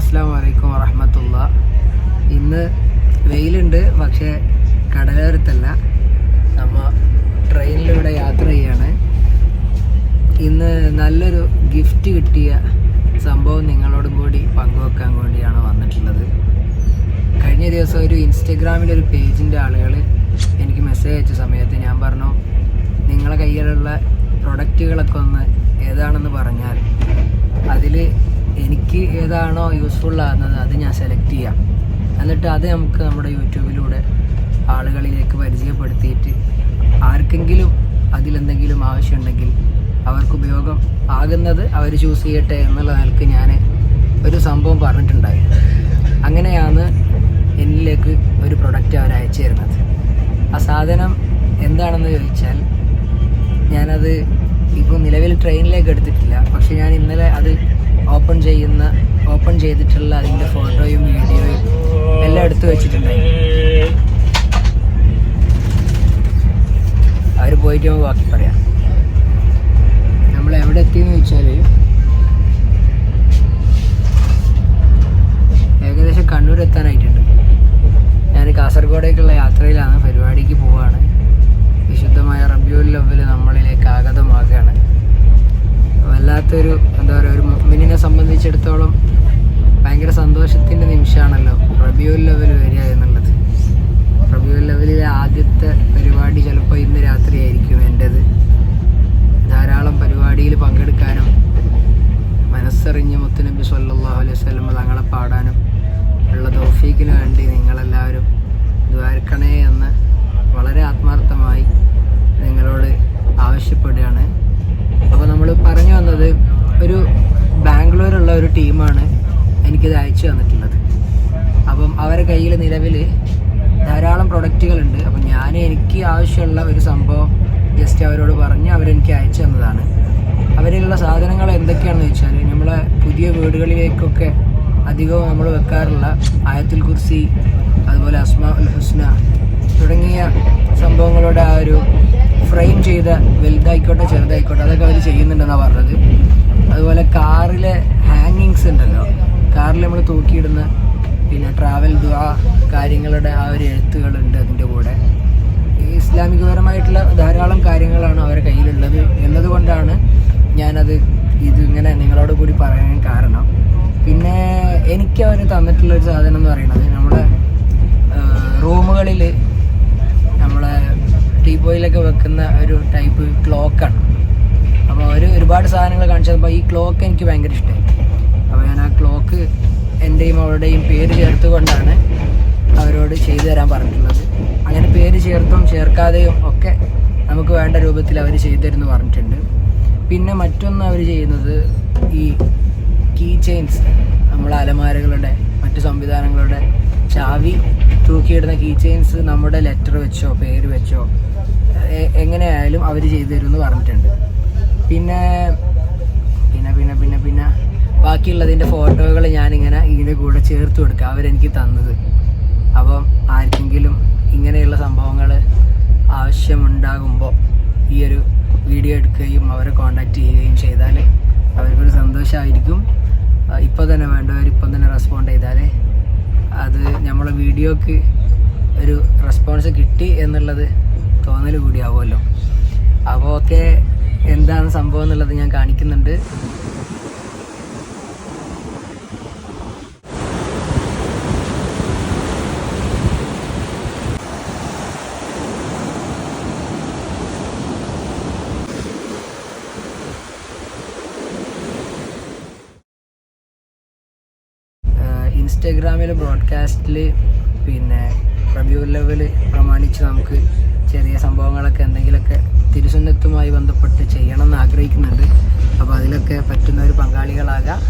അസ്സാം വലൈക്കും വറഹമത്തുള്ള. ഇന്ന് വെയിലുണ്ട് പക്ഷേ കടലോരത്തല്ല. നമ്മ ട്രെയിനിലൂടെ യാത്ര ചെയ്യാണ്. ഇന്ന് നല്ലൊരു ഗിഫ്റ്റ് കിട്ടിയ സംഭവം നിങ്ങളോടും കൂടി പങ്കുവെക്കാൻ വേണ്ടിയാണ് വന്നിട്ടുള്ളത്. കഴിഞ്ഞ ദിവസം ഒരു ഇൻസ്റ്റഗ്രാമിൽ ഒരു പേജിന്റെ ആളുകൾ എനിക്ക് മെസ്സേജ് അയച്ച സമയത്ത് ഞാൻ പറഞ്ഞു നിങ്ങളെ കയ്യിലുള്ള പ്രൊഡക്റ്റുകളൊക്കെ ഒന്ന് ഏതാണെന്ന് പറഞ്ഞാൽ അതിൽ എനിക്ക് ഏതാണോ യൂസ്ഫുൾ ആകുന്നത് അത് ഞാൻ സെലക്ട് ചെയ്യാം. എന്നിട്ട് അത് നമുക്ക് നമ്മുടെ യൂട്യൂബിലൂടെ ആളുകളിലേക്ക് പരിചയപ്പെടുത്തിയിട്ട് ആർക്കെങ്കിലും അതിലെന്തെങ്കിലും ആവശ്യമുണ്ടെങ്കിൽ അവർക്ക് ഉപയോഗം ആകുന്നത് അവർ ചൂസ് ചെയ്യട്ടെ എന്നുള്ള നിലയ്ക്ക് ഞാൻ ഒരു സംഭവം പറഞ്ഞിട്ടുണ്ടായി. അങ്ങനെയാണ് എന്നിലേക്ക് ഒരു പ്രൊഡക്റ്റ് അവർ അയച്ചു തരുന്നത്. ആ സാധനം എന്താണെന്ന് ചോദിച്ചാൽ ഞാനത് ഇപ്പോൾ നിലവിൽ ട്രെയിനിലേക്ക് എടുത്തിട്ടില്ല. പക്ഷെ ഞാൻ ഇന്നലെ അത് ഓപ്പൺ ചെയ്യുന്ന ഓപ്പൺ ചെയ്തിട്ടുള്ള അതിന്റെ ഫോട്ടോയും വീഡിയോയും എല്ലാം എടുത്തു വെച്ചിട്ടുണ്ടായി. അവർ പോയിട്ട് നമുക്ക് ബാക്കി പറയാം. നമ്മൾ എവിടെ എത്തിയെന്ന് വെച്ചാൽ ഏകദേശം കണ്ണൂർ എത്താനായിട്ടുണ്ട്. ഞാൻ കാസർഗോഡേക്കുള്ള യാത്രയിലാണ് പരിപാടിക്ക് പോവാണ്. വിശുദ്ധമായ റബ്യൂൽ ലവ്വിൽ ആഗതമാകുകയാണ് വല്ലാത്തൊരു എന്താ പറയുക ഒരു മുഅ്മിനിനെ സംബന്ധിച്ചിടത്തോളം ഭയങ്കര സന്തോഷത്തിന്റെ നിമിഷമാണല്ലോ റബിയുൽ ലെവൽ വരിക എന്നുള്ളത് റബിയുൽ ലെവലിലെ ആദ്യത്തെ പരിപാടി ചിലപ്പോൾ ഇന്ന് രാത്രിയായിരിക്കും എന്റേത് ധാരാളം പരിപാടിയിൽ പങ്കെടുക്കാനും മനസ്സറിഞ്ഞ് മുത്തുനബി സല്ലാ അലൈഹി വസല്ലം തങ്ങളെ പാടാനും ഉള്ള തോഫീക്കിന് വേണ്ടി നിങ്ങളെല്ലാവരും ദ്വാരക്കണേ ബാംഗ്ലൂരുള്ള ഒരു ടീമാണ് എനിക്കിത് അയച്ചു തന്നിട്ടുള്ളത്. അപ്പം അവരുടെ കയ്യിൽ നിലവിൽ ധാരാളം പ്രൊഡക്റ്റുകളുണ്ട്. അപ്പം ഞാൻ എനിക്ക് ആവശ്യമുള്ള ഒരു സംഭവം ജസ്റ്റ് അവരോട് പറഞ്ഞ് അവരെനിക്ക് അയച്ചു തന്നതാണ്. അവരിലുള്ള സാധനങ്ങൾ എന്തൊക്കെയാണെന്ന് വെച്ചാൽ നമ്മളെ പുതിയ വീടുകളിലേക്കൊക്കെ അധികവും നമ്മൾ വെക്കാറുള്ള ആയത്തുൽ കുർസി അതുപോലെ അസ്മാ ഉൽ ഹുസ്ന തുടങ്ങിയ സംഭവങ്ങളുടെ ആ ഒരു ഫ്രെയിം ചെയ്ത വലുതായിക്കോട്ടെ ചെറുതായിക്കോട്ടെ അതൊക്കെ അവർ ചെയ്യുന്നുണ്ടെന്നാണ് പറഞ്ഞത്. അതുപോലെ കാറിലെ ഹാങ്ങിങ്സ് ഉണ്ടല്ലോ. കാറിൽ നമ്മൾ തൂക്കിയിടുന്ന പിന്നെ ട്രാവൽ ദുആ കാര്യങ്ങളുടെ ആ ഒരു എഴുത്തുകളുണ്ട് അതിന്റെ കൂടെ. ഈ ഇസ്ലാമികപരമായിട്ടുള്ള ധാരാളം കാര്യങ്ങളാണ് അവരുടെ കയ്യിലുള്ളത് എന്നതുകൊണ്ടാണ് ഞാനത് ഇതിങ്ങനെ നിങ്ങളോട് കൂടി പറയാൻ കാരണം. പിന്നെ എനിക്ക് അവർ തന്നിട്ടുള്ള ഒരു സാധനം എന്ന് പറയുന്നത് നമ്മുടെ റൂമുകളിൽ നമ്മളെ ടീ പോയിലൊക്കെ വെക്കുന്ന ഒരു ടൈപ്പ് ക്ലോക്കാണ് അവർ ഒരുപാട് സാധനങ്ങൾ കാണിച്ചപ്പോൾ ഈ ക്ലോക്ക് എനിക്ക് ഭയങ്കര ഇഷ്ടമായി അപ്പോൾ ഞാൻ ആ ക്ലോക്ക് എന്റെയും അവളുടെയും പേര് ചേർത്തുകൊണ്ടാണ് അവരോട് ചെയ്തു തരാൻ പറഞ്ഞിട്ടുള്ളത്. അങ്ങനെ പേര് ചേർത്തും ചേർക്കാതെയും ഒക്കെ നമുക്ക് വേണ്ട രൂപത്തിൽ അവർ ചെയ്തു തരുമെന്ന് പറഞ്ഞിട്ടുണ്ട്. പിന്നെ മറ്റൊന്ന് അവർ ചെയ്യുന്നത് ഈ കീ ചെയിൻസ് നമ്മളെ അലമാരകളുടെ മറ്റു സംവിധാനങ്ങളുടെ ചാവി തൂക്കിയിടുന്ന കീ ചെയിൻസ് നമ്മുടെ ലെറ്റർ വെച്ചോ പേര് വെച്ചോ എങ്ങനെയായാലും അവർ ചെയ്തു തരുമെന്ന് പറഞ്ഞിട്ടുണ്ട്. പിന്നെ പിന്നെ പിന്നെ പിന്നെ പിന്നെ ബാക്കിയുള്ളതിന്റെ ഫോട്ടോകൾ ഞാനിങ്ങനെ ഇതിന്റെ കൂടെ ചേർത്ത് കൊടുക്കുക. അവരെനിക്ക് തന്നത്. അപ്പം ആർക്കെങ്കിലും ഇങ്ങനെയുള്ള സംഭവങ്ങൾ ആവശ്യമുണ്ടാകുമ്പോൾ ഈ ഒരു വീഡിയോ എടുക്കുകയും അവരെ കോണ്ടാക്ട് ചെയ്യുകയും ചെയ്താൽ അവർക്കൊരു സന്തോഷമായിരിക്കും. ഇപ്പോൾ തന്നെ വേണ്ടവർ ഇപ്പം തന്നെ റെസ്പോണ്ട് ചെയ്താൽ അത് നമ്മളെ വീഡിയോക്ക് ഒരു റെസ്പോൺസ് കിട്ടി എന്നുള്ളത് തോന്നൽ കൂടിയാവുമല്ലോ. അപ്പോൾ ഒക്കെ എന്താണ് സംഭവം എന്നുള്ളത് ഞാൻ കാണിക്കുന്നുണ്ട്. ഇൻസ്റ്റഗ്രാമിൽ ബ്രോഡ്കാസ്റ്റിൽ പിന്നെ റബ്യൂ ലെവൽ പ്രമാണിച്ച് നമുക്ക് ചെറിയ സംഭവങ്ങളൊക്കെ എന്തെങ്കിലുമൊക്കെ തിരുസുന്നത്തുമായി ബന്ധപ്പെട്ട് ചെയ്യണമെന്ന് ആഗ്രഹിക്കുന്നുണ്ട്. അപ്പോൾ അതിലൊക്കെ പറ്റുന്ന ഒരു പങ്കാളികളാകാം.